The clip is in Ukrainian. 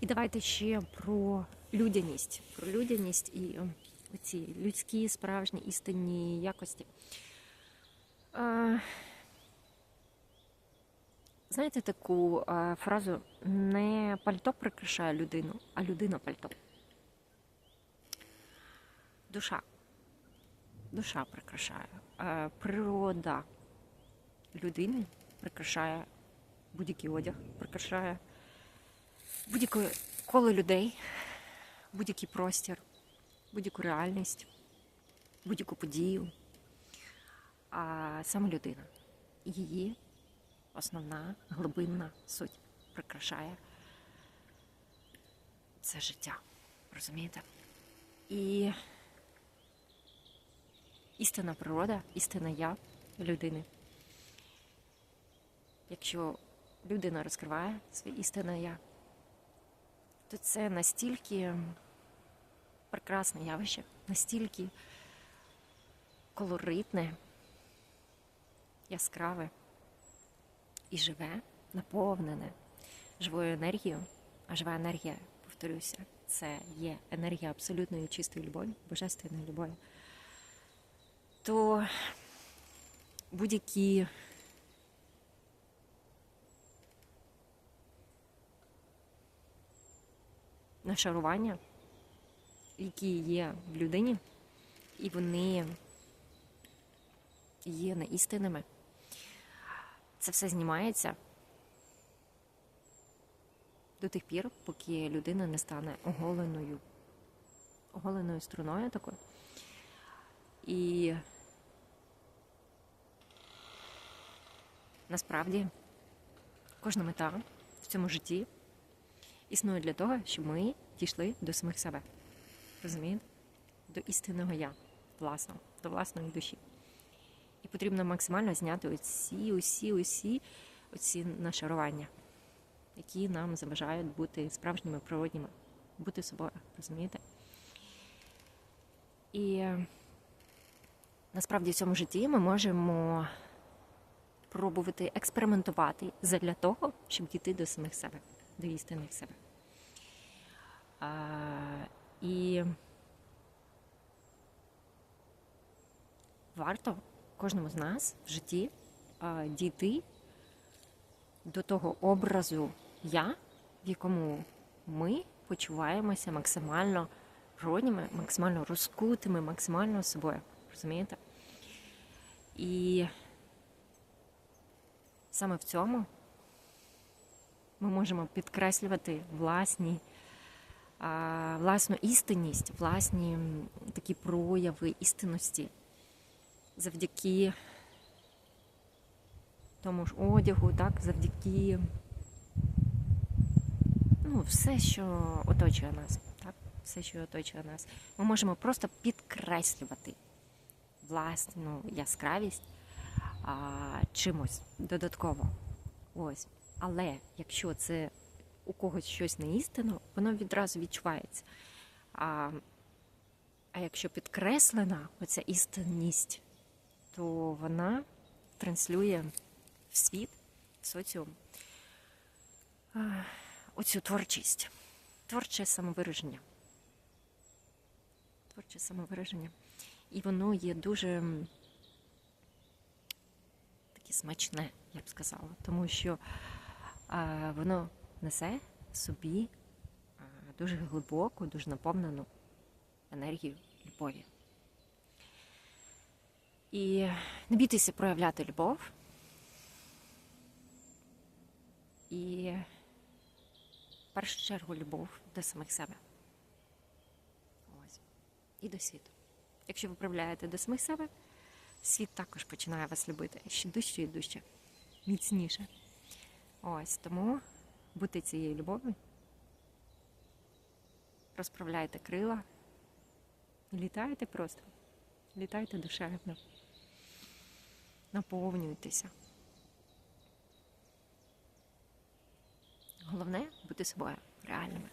І давайте ще про людяність. Про людяність і ем, ці людські справжні істинні якості. Е, Знаєте таку е, фразу не пальто прикрашає людину, а людина пальто. Душа. Душа прикрашає. Е, Природа людини прикрашає будь-який одяг, прикрашає будь-яке коло людей, будь-який простір, будь-яку реальність, будь-яку подію. А саме людина. Її основна глибинна суть прикрашає це життя. Розумієте? І істинна природа, істинна я людини. Якщо людина розкриває своє істинне я, то це настільки прекрасне явище, настільки колоритне, яскраве і живе, наповнене живою енергією, а жива енергія, повторюся, це є енергія абсолютної чистої любові, божественної любові, то будь-які нашарування, які є в людині, і вони є неістинними. Це все знімається до тих пір, поки людина не стане оголеною, оголеною струною такою. І насправді кожна мета в цьому житті існує для того, щоб ми дійшли до самих себе. Розумієте? До істинного я, власного, до власної душі. І потрібно максимально зняти оці, усі, усі оці нашарування, які нам заважають бути справжніми природніми, бути собою, розумієте? І е, насправді в цьому житті ми можемо пробувати експериментувати задля того, щоб дійти до самих себе, до істинних себе. А, і варто кожному з нас в житті а, дійти до того образу я, в якому ми почуваємося максимально природніми, максимально розкутими, максимально собою. Розумієте? І саме в цьому ми можемо підкреслювати власні, власну істинність, власні такі прояви істинності завдяки тому ж одягу, так, завдяки ну, все, що оточує нас, так, все, що оточує нас. Ми можемо просто підкреслювати власну яскравість а, чимось додатково. Ось. Але якщо це у когось щось не істинно, воно відразу відчувається. А, а якщо підкреслена оця істинність, то вона транслює в світ, в соціум оцю творчість, творче самовираження. Творче самовираження. І воно є дуже таке смачне, я б сказала, тому що воно несе собі дуже глибоку, дуже наповнену енергію любові. І не бійтеся проявляти любов. І в першу чергу любов до самих себе. Ось. І до світу. Якщо ви проявляєте до самих себе, світ також починає вас любити ще дужче і дужче, міцніше. Ось тому бути цією любов'ю, розправляйте крила і літайте просто. Літайте душевно. Наповнюйтеся. Головне бути собою реальними.